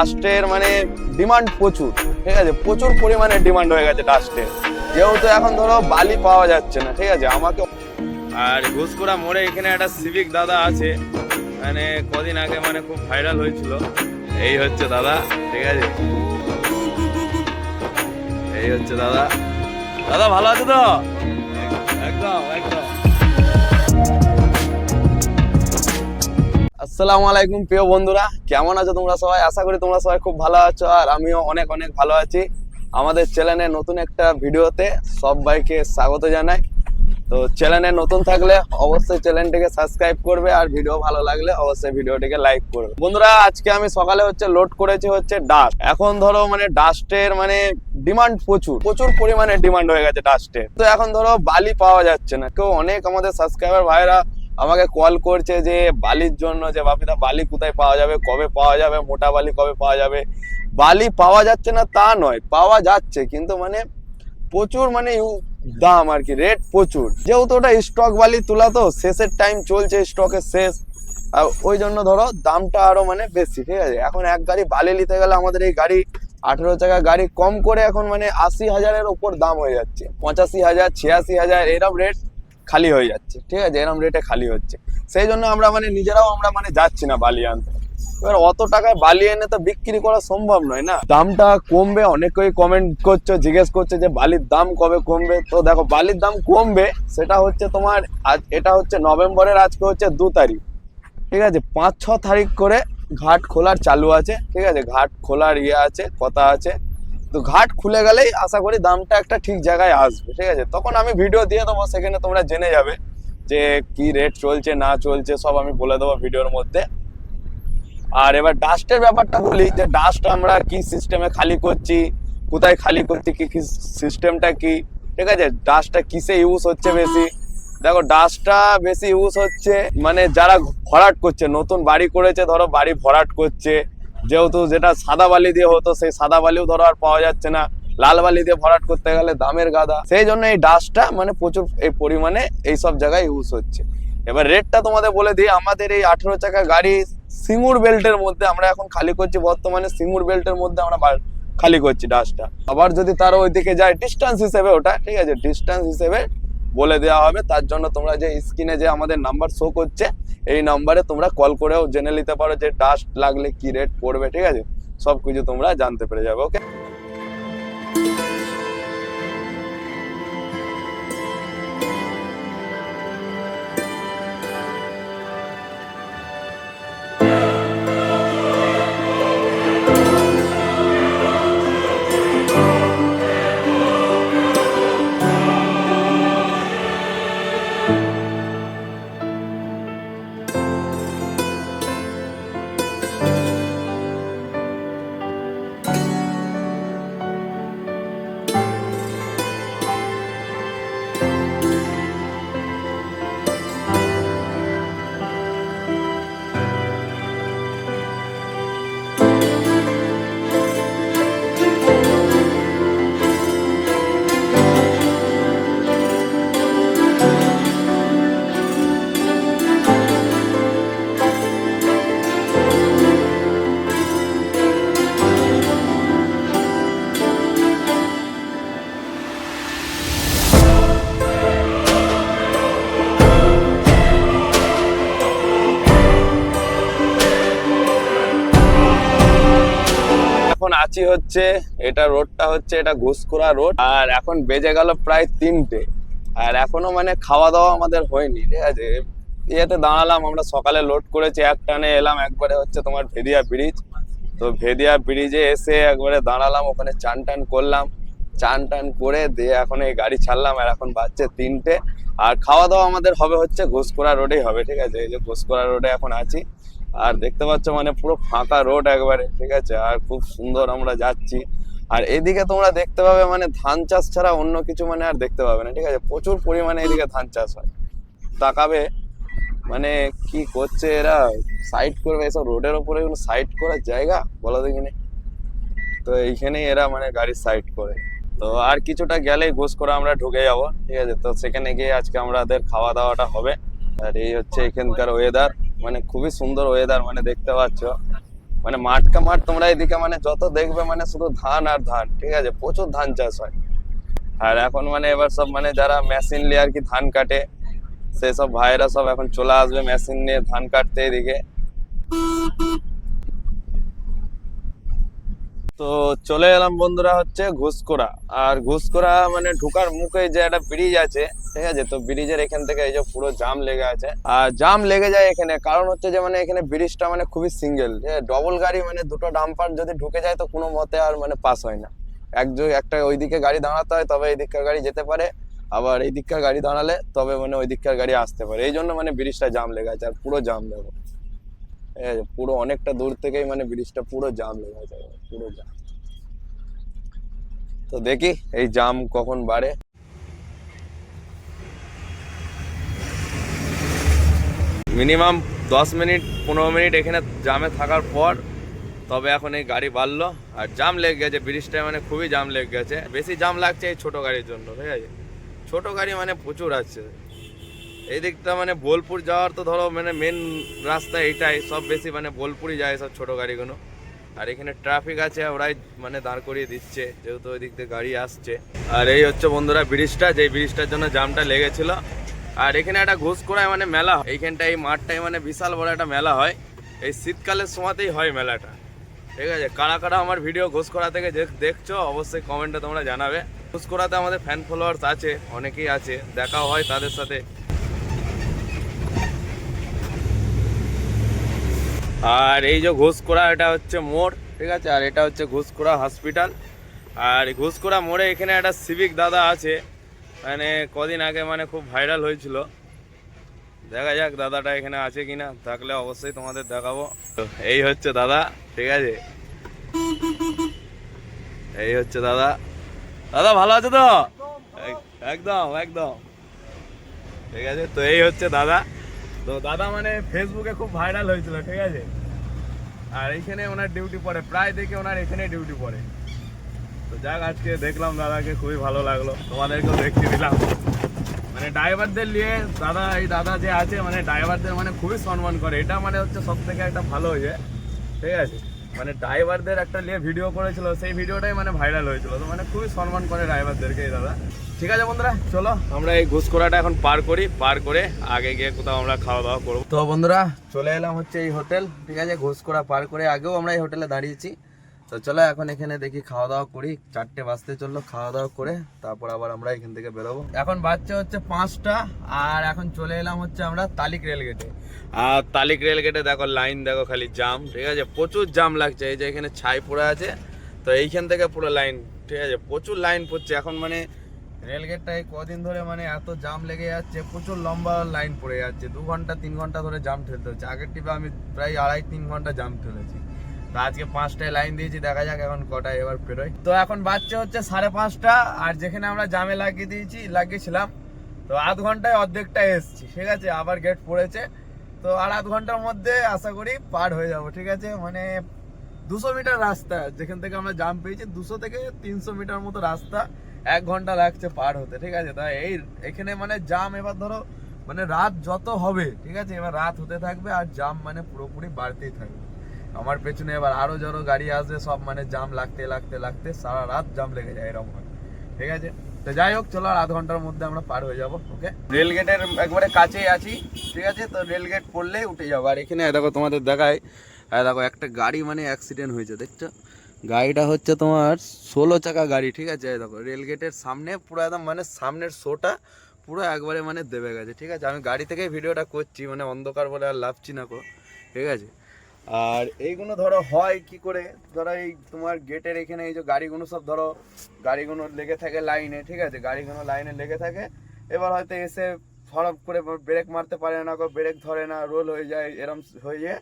ডাস্টের মানে ডিমান্ড প্রচুর, ঠিক আছে? প্রচুর পরিমাণে ডিমান্ড হয়ে গেছে ডাস্টের যেহেতু এখন ধরো বালি পাওয়া যাচ্ছে না, ঠিক আছে? আমাকে আর ঘুষকুড়া মোড়ে এখানে একটা সিভিক দাদা আছে। মানে কদিন আগে মানে খুব ভাইরাল হয়েছিল। এই হচ্ছে দাদা, ঠিক আছে? এই হচ্ছে দাদা। দাদা ভালো আছে তো? একদম একদম। আসসালামু আলাইকুম, প্রিয় বন্ধুরা। কেমন আছো তোমরা সবাই? আশা করি তোমরা সবাই খুব ভালো আছো আর আমিও অনেক অনেক ভালো আছি। আমাদের চ্যানেলে নতুন একটা ভিডিওতে সবাইকে স্বাগত জানাই। তো চ্যানেলে নতুন থাকলে অবশ্যই চ্যানেলটিকে সাবস্ক্রাইব করবে আর ভিডিও ভালো লাগলে অবশ্যই ভিডিওটিকে লাইক করবে। বন্ধুরা, আজকে আমি সকালে হচ্ছে লোড করেছি হচ্ছে ডাস্ট এখন ধরো মানে ডাস্টের মানে ডিমান্ড প্রচুর প্রচুর পরিমাণে ডিমান্ড হয়ে গেছে ডাস্টের তো এখন ধরো বালি পাওয়া যাচ্ছে না। কেউ অনেক আমাদের সাবস্ক্রাইবার ভাইরা আমাকে কল করছে যে, বালির জন্য যে বাপিদা বালি কোথায় পাওয়া যাবে? কবে পাওয়া যাবে? মোটা বালি কবে পাওয়া যাবে? বালি পাওয়া যাচ্ছে না, তা নয়, পাওয়া যাচ্ছে, কিন্তু মানে প্রচুর মানে দাম আর কি রেট প্রচুর। যেহেতু ওটা স্টক বালি তোলা তো, শেষের টাইম চলছে স্টকের শেষ। আর ওই জন্য ধরো, দামটা আরও মানে বেশি, ঠিক আছে? এখন এক গাড়ি বালি নিতে গেলে আমাদের এই গাড়ি আঠেরো চাকা গাড়ি কম করে এখন মানে আশি হাজারের ওপর দাম হয়ে যাচ্ছে। পঁচাশি হাজার, ছিয়াশি হাজার, এরম রেট খালি হয়ে যাচ্ছে, ঠিক আছে? এরম রেটে খালি হচ্ছে। সেই জন্য আমরা মানে নিজেরাও আমরা মানে যাচ্ছি না বালি আনতে। এবার অত টাকায় বালি এনে তো বিক্রি করা সম্ভব নয় না? দামটা কমবে, অনেকেই কমেন্ট করছ, জিজ্ঞেস করছে যে বালির দাম কবে কমবে? তো দেখো, বালির দাম কমবে, সেটা হচ্ছে তোমার আজ, এটা হচ্ছে নভেম্বরের, আজকে হচ্ছে দু তারিখ। ঠিক আছে? পাঁচ, ছ তারিখ করে ঘাট খোলার চালু আছে, ঠিক আছে? ঘাট খোলার ইয়ে আছে, কথা আছে। তো ঘাট খুলে গেলেই আশা করি দামটা একটা ঠিক জায়গায় আসবে ঠিক আছে? তখন আমি ভিডিও দিয়ে দেবো সেখানে তোমরা জেনে যাবে যে কি রেট চলছে না চলছে সব আমি বলে দেবো ভিডিওর মধ্যে। আর এবার ডাস্টের ব্যাপারটা বলি যে ডাস্ট আমরা কি সিস্টেমে খালি করছি কোথায় খালি করছি কি কি সিস্টেমটা কি ঠিক আছে? ডাস্টটা কিসে ইউজ হচ্ছে বেশি? দেখো ডাস্টটা বেশি ইউজ হচ্ছে মানে যারা ভরাট করছে নতুন বাড়ি করেছে ধরো বাড়ি ভরাট করছে যেহেতু যেটা সাদা বালি দিয়ে হতো, সেই সাদা বালিও ধরো আর পাওয়া যাচ্ছে না। লাল বালি দিয়ে ভরাট করতে গেলে দামের গাদা। সেই জন্য এই ডাস্টটা মানে প্রচুর এই পরিমাণে এই সব জায়গায় ইউজ হচ্ছে। এবার রেটটা তোমাদের বলে দিই, আমাদের এই আঠেরো চাকা গাড়ি সিঙ্গুর বেল্টের মধ্যে আমরা এখন খালি করছি, বর্তমানে সিঙ্গুর বেল্টের মধ্যে আমরা খালি করছি ডাস্টটা। আবার যদি তার ওইদিকে যায় ডিস্টেন্স হিসেবে ওটা, ঠিক আছে? ডিস্টেন্স হিসেবে বলে দেওয়া হবে। তার জন্য তোমরা যে স্ক্রিনে যে আমাদের নাম্বার শো করছে, এই নাম্বারে তোমরা কল করেও জেনে নিতে পারো যে ডাস্ট লাগলে কি রেট পড়বে, ঠিক আছে? সব কিছু তোমরা জানতে পেরে যাবে ওকে এখন হচ্ছে, এটা রোডটা হচ্ছে, এটা ঘুষকুড়া রোড, আর এখন বেজে গেল প্রায় তিনটে। আর এখনও মানে খাওয়া দাওয়া আমাদের হয়নি, ঠিক আছে? ইয়েতে দাঁড়ালাম, আমরা সকালে লোড করেছি, এক টানে এলাম, একবারে হচ্ছে তোমার ভেদিয়া ব্রিজ তো ভেদিয়া ব্রিজে এসে একবারে দাঁড়ালাম, ওখানে চান টান করলাম। চান টান করে দিয়ে এখন এই গাড়ি ছাড়লাম, আর এখন বাজছে তিনটে। আর খাওয়া দাওয়া আমাদের হবে হচ্ছে ঘুষকোড়া রোডেই হবে, ঠিক আছে? এই যে ঘুষকোড়া রোডে এখন আছি। আর দেখতে পাচ্ছ মানে পুরো ফাঁকা রোড একবারে, ঠিক আছে? আর খুব সুন্দর আমরা যাচ্ছি। আর এদিকে তোমরা দেখতে পাবে মানে ধান চাষ ছাড়া অন্য কিছু মানে আর দেখতে পাবে না, ঠিক আছে? প্রচুর পরিমাণে এদিকে ধান চাষ হয়। তাকাবে মানে কি করছে এরা? সাইড করবে এসব রোডের ওপরে কোনো সাইড করার জায়গা? বলো দেখিনি। তো এইখানেই এরা মানে গাড়ি সাইড করে। তো আর কিছুটা গেলেই ঘুষ করে আমরা ঢুকে যাব, ঠিক আছে? তো সেখানে গিয়ে আজকে আমাদের খাওয়া দাওয়াটা হবে। আর এই হচ্ছে এখানকার ওয়েদার মানে খুবই সুন্দর ওয়েদার মানে দেখতে পাচ্ছ। মানে মাঠকা মাঠ তোমরা এদিকে মানে যত দেখবে মানে শুধু ধান আর ধান, ঠিক আছে? প্রচুর ধান চাষ হয়। আর এখন মানে এবার সব মানে যারা মেশিন নিয়ে আর কি ধান কাটে, সেসব ভাইয়েরা সব এখন চলে আসবে মেশিন নিয়ে ধান কাটতে এদিকে। তো চলে এলাম বন্ধুরা হচ্ছে ঘুষকোড়া আর ঘুষকোড়া মানে ঢুকার মুখে যে একটা ব্রিজ আছে ঠিক আছে, তো ব্রিজের এখান থেকে এই যে পুরো জাম লেগে আছে। আর জাম লেগে যায় এখানে, কারণ হচ্ছে যে মানে এখানে ব্রিজটা মানে খুবই সিঙ্গেল ডবল গাড়ি মানে দুটো ডাম্পার যদি ঢুকে যায় তো কোনো মতে আর মানে পাস হয় না। এক জ- একটা ওইদিকে গাড়ি দাঁড়াতে হয়, তবে এই দিককার গাড়ি যেতে পারে। আবার এই দিককার গাড়ি দাঁড়ালে তবে মানে ওই দিককার গাড়ি আসতে পারে। এই জন্য মানে ব্রিজটা জাম লেগে আছে, আর পুরো জাম দেখো। ঠিক আছে, পুরো অনেকটা দূর থেকেই মানে ব্রিজটা পুরো জাম লেগে আছে, পুরো জাম তো দেখি এই জাম কখন বাড়ে। মিনিমাম দশ মিনিট, পনেরো মিনিট এখানে জামে থাকার পর তবে এখন এই গাড়ি বাড়লো। আর জাম লেগে গেছে ব্রিজটায় মানে খুবই জাম লেগে গেছে। বেশি জাম লাগছে এই ছোটো গাড়ির জন্য, ঠিক আছে? ছোটো গাড়ি মানে প্রচুর আছে। এই দিকটা মানে বোলপুর যাওয়ার তো ধরো মানে মেন রাস্তা এইটাই, সব বেশি মানে বোলপুরই যায় সব ছোটো গাড়িগুলো। আর এখানে ট্রাফিক আছে, ওরাই মানে দাঁড় করিয়ে দিচ্ছে, যেহেতু ওই দিক দিয়ে গাড়ি আসছে। আর এই হচ্ছে বন্ধুরা ব্রিজটা, যেই ব্রিজটার জন্য জামটা লেগেছিল আর এখানে একটা ঘুষ করায় মানে মেলা হয়। এইখানটা এই মাঠটায় মানে বিশাল বড় একটা মেলা হয়। এই শীতকালের সময়তেই হয় মেলাটা। ঠিক আছে? কারা কারা আমার ভিডিও ঘোষ করা থেকে দেখ- দেখছ, অবশ্যই কমেন্টে তোমরা জানাবে। ঘোষ করাতে আমাদের ফ্যান ফলোয়ার্স আছে, অনেকেই আছে। দেখাও হয় তাদের সাথে। আর এই যে ঘোষকোড়া এটা হচ্ছে মোড়। ঠিক আছে? আর এটা হচ্ছে ঘোষকোড়া হসপিটাল আর ঘোষকোড়া মোড়ে এখানে একটা সিভিক দাদা আছে। মানে কদিন আগে মানে খুব ভাইরাল হয়েছিল। দেখা যাক দাদাটা এখানে আছে কিনা, থাকলে অবশ্যই তোমাদের দেখাবো। এই হচ্ছে দাদা, ঠিক আছে? এই হচ্ছে দাদা। দাদা, ভালো আছে তো? এক- একদম একদম। ঠিক আছে, তো এই হচ্ছে দাদা। তো দাদা মানে ফেসবুকে খুব ভাইরাল হয়েছিল, ঠিক আছে? আর এইখানে ওনার ডিউটি পড়ে, প্রায় দেখে ওনার এখানে ডিউটি পড়ে। তো যাক, আজকে দেখলাম দাদাকে খুবই ভালো লাগল। তোমাদেরকেও দেখতে দিলাম। মানে ড্রাইভারদের নিয়ে দাদা, এই দাদা যে আছে মানে ড্রাইভারদের মানে খুবই সম্মান করে। এটা মানে হচ্ছে সব থেকে একটা ভালো ইয়ে। ঠিক আছে? মানে ড্রাইভারদের একটা নিয়ে ভিডিও করেছিল, সেই ভিডিওটাই মানে ভাইরাল হয়েছিল। তো মানে খুবই সম্মান করে ড্রাইভারদেরকে এই দাদা। ঠিক আছে বন্ধুরা, চলো। আমরা এই ঘুষকোড়াটা এখন পার করি, পার করে আগে গিয়ে কোথাও আমরা খাওয়া দাওয়া করব। তো বন্ধুরা, চলে এলাম হচ্ছে এই হোটেল ঠিক আছে ঘুষকোড়া পার করে আগেও আমরা এই হোটেলে দাঁড়িয়েছি। তো চলো এখন এখানে দেখি খাওয়া দাওয়া করি। চারটে বাজতে চলল, খাওয়া দাওয়া করে তারপর আবার আমরা এখান থেকে বেরোবো। এখন বাচ্চা হচ্ছে পাঁচটা, আর এখন চলে এলাম হচ্ছে আমরা তালিক রেলগেটে আর তালিক রেলগেটে দেখো, লাইন দেখো খালি জাম, ঠিক আছে? প্রচুর জাম লাগছে, এই যে এখানে ছাই পড়ে আছে, তো এইখান থেকে পুরো লাইন, ঠিক আছে? প্রচুর লাইন পড়ছে, এখন মানে রেলগেটটায় কদিন ধরে মানে এত জাম লেগে যাচ্ছে, প্রচুর লম্বা লাইন পড়ে যাচ্ছে, দু ঘণ্টা, তিন ঘণ্টা ধরে জাম ঠেলতে হচ্ছে। আগের টিপে আমি প্রায় আড়াই, তিন ঘণ্টা জাম ঠেলেছি। তো আজকে পাঁচটায় লাইন দিয়েছি, দেখা যাক এখন কটায় এবার পেরোয় তো এখন বাচ্চা হচ্ছে সাড়ে পাঁচটা, আর যেখানে আমরা জামে লাগিয়ে দিয়েছি, লাগিয়েছিলাম, তো আধ ঘন্টায় অর্ধেকটা এসছি, ঠিক আছে? আবার গেট পড়েছে। তো আর আধ ঘণ্টার মধ্যে আশা করি পার হয়ে যাব, ঠিক আছে? মানে দুশো মিটার রাস্তা, যেখান থেকে আমরা জাম পেয়েছি, দুশো থেকে তিনশো মিটার মতো রাস্তা, এক ঘণ্টা লাগছে পার হতে, ঠিক আছে? তাই এই, এখানে মানে জাম এবার ধরো মানে রাত যত হবে, ঠিক আছে? এবার রাত হতে থাকবে, আর জাম মানে পুরোপুরি বাড়তেই থাকবে। আমার পেছনে এবার আরও জড়ো গাড়ি আসবে, সব মানে জাম লাগতে লাগতে লাগতে সারা রাত জাম লেগে যায় এরকম ঠিক আছে? তো যাই হোক, চলো আর আধ ঘণ্টার মধ্যে আমরা পার হয়ে যাব ওকে রেল গেটের একবারে কাছেই আছি, ঠিক আছে? তো রেল গেট পড়লেই উঠে যাব। আর এখানে দেখো তোমাদের দেখায় দেখো একটা গাড়ি মানে অ্যাক্সিডেন্ট হয়েছে, দেখছ? গাড়িটা হচ্ছে তোমার ষোলো চাকা গাড়ি, ঠিক আছে? দেখো রেল গেটের সামনে পুরো একদম মানে সামনের শোটা পুরো একবারে মানে দেবে গেছে, ঠিক আছে? আমি গাড়ি থেকেই ভিডিওটা করছি মানে অন্ধকার বলে আর লাভছি না কো ঠিক আছে? আর এইগুলো ধরো হয় কি করে? ধরো এই তোমার গেটের এখানে এই যে গাড়িগুলো সব ধরো গাড়িগুলো লেগে থাকে লাইনে, ঠিক আছে? গাড়িগুলো লাইনে লেগে থাকে। এবার হয়তো এসে ফরপ করে ব্রেক মারতে পারে না ব্রেক ধরে না, রোল হয়ে যায়, এরম হয়ে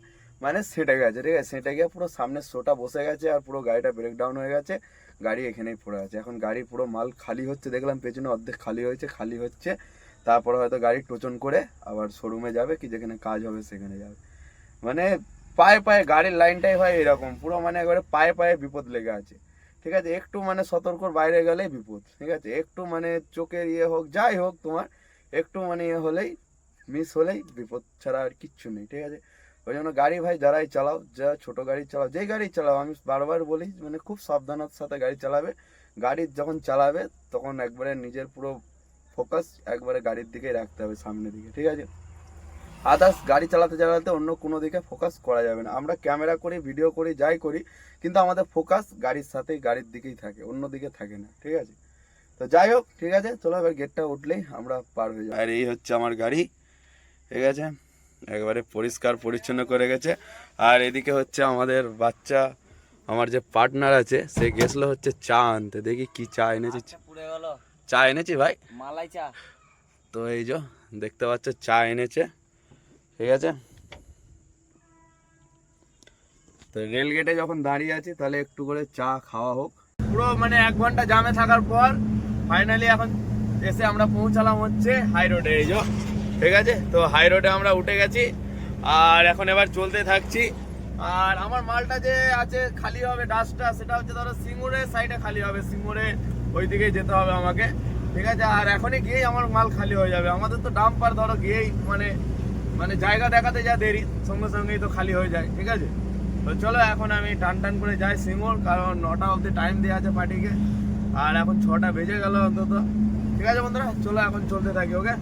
মানে সেটে গেছে, ঠিক আছে? সেটে গিয়ে পুরো সামনের শোটা বসে গেছে আর পুরো গাড়িটা ব্রেক ডাউন হয়ে গেছে। গাড়ি এখানেই পড়ে আছে। এখন গাড়ি পুরো মাল খালি হচ্ছে, দেখলাম পেছনে অর্ধেক খালি হয়েছে, খালি হচ্ছে। তারপরে হয়তো গাড়ি টোচন করে আবার শোরুমে যাবে, কি যেখানে কাজ হবে সেখানে যাবে। মানে পায়ে পায়ে গাড়ির লাইনটাই হয় এরকম। পুরো মানে একবারে পায়ে পায়ে বিপদ লেগে আছে। ঠিক আছে? একটু মানে সতর্কর বাইরে গেলেই বিপদ। ঠিক আছে? একটু মানে চোখের ইয়ে হোক, যাই হোক তোমার, একটু মানে ইয়ে হলেই মিস হলেই বিপদ ছাড়া আর কিচ্ছু নেই। ঠিক আছে? ওই জন্য গাড়ি ভাই যারাই চালাও, যা ছোট গাড়ি চালাও, যেই গাড়ি চালাও, আমি বারবার বলি মানে খুব সাবধানতার সাথে গাড়ি চালাবে। গাড়ি যখন চালাবে, তখন একবারে নিজের পুরো ফোকাস একবারে গাড়ির দিকেই রাখতে হবে সামনের দিকে। ঠিক আছে? আদার্স গাড়ি চালাতে চালাতে অন্য কোনো দিকে ফোকাস করা যাবে না। আমরা ক্যামেরা করি ভিডিও করি যাই করি কিন্তু আমাদের ফোকাস গাড়ির সাথেই গাড়ির দিকেই থাকে অন্য দিকে থাকে না ঠিক আছে? তো যাই হোক ঠিক আছে চলো এবার গেটটা উঠলেই আমরা পার হয়ে যাব। আর এই হচ্ছে আমার গাড়ি ঠিক আছে? একবারে পরিষ্কার পরিচ্ছন্ন করে গেছে। আর এদিকে হচ্ছে আমাদের বাচ্চা আমার যে পার্টনার আছে সে গেছিল হচ্ছে চা আনতে। দেখি কি চা এনেছি। পুড়ে গেল। চা এনেছি ভাই। মালাই চা। তো এই যে দেখতে পাচ্ছ চা এনেছে। ঠিক আছে? তো রেল গেটে যখন দাঁড়িয়ে আছি, তাহলে একটু করে চা খাওয়া হোক। পুরো মানে এক ঘণ্টা জামে থাকার পর ফাইনালি এখন এসে আমরা পৌঁছালাম হচ্ছে হাই রোডে এই ঠিক আছে? তো হাই রোডে আমরা উঠে গেছি। আর এখন এবার চলতে থাকছি। আর আমার মালটা যে আছে খালি হবে ডাস্টটা সেটা হচ্ছে ধরো সিঙ্গুরের সাইডে খালি হবে। সিঙ্গুরে ওই দিকে যেতে হবে আমাকে। ঠিক আছে? আর এখনই গিয়েই আমার মাল খালি হয়ে যাবে। আমাদের তো ডাম্পার ধরো গিয়েই মানে মানে জায়গা দেখাতে যা দেরি, সঙ্গে সঙ্গেই তো খালি হয়ে যায়, ঠিক আছে? তো চলো এখন আমি টান টান করে যাই সিমোর কারণ নটা অবধি টাইম দেওয়া আছে পার্টিকে, আর এখন ছটা বেজে গেল অন্তত, ঠিক আছে বন্ধুরা? চলো এখন চলতে থাকি ওকে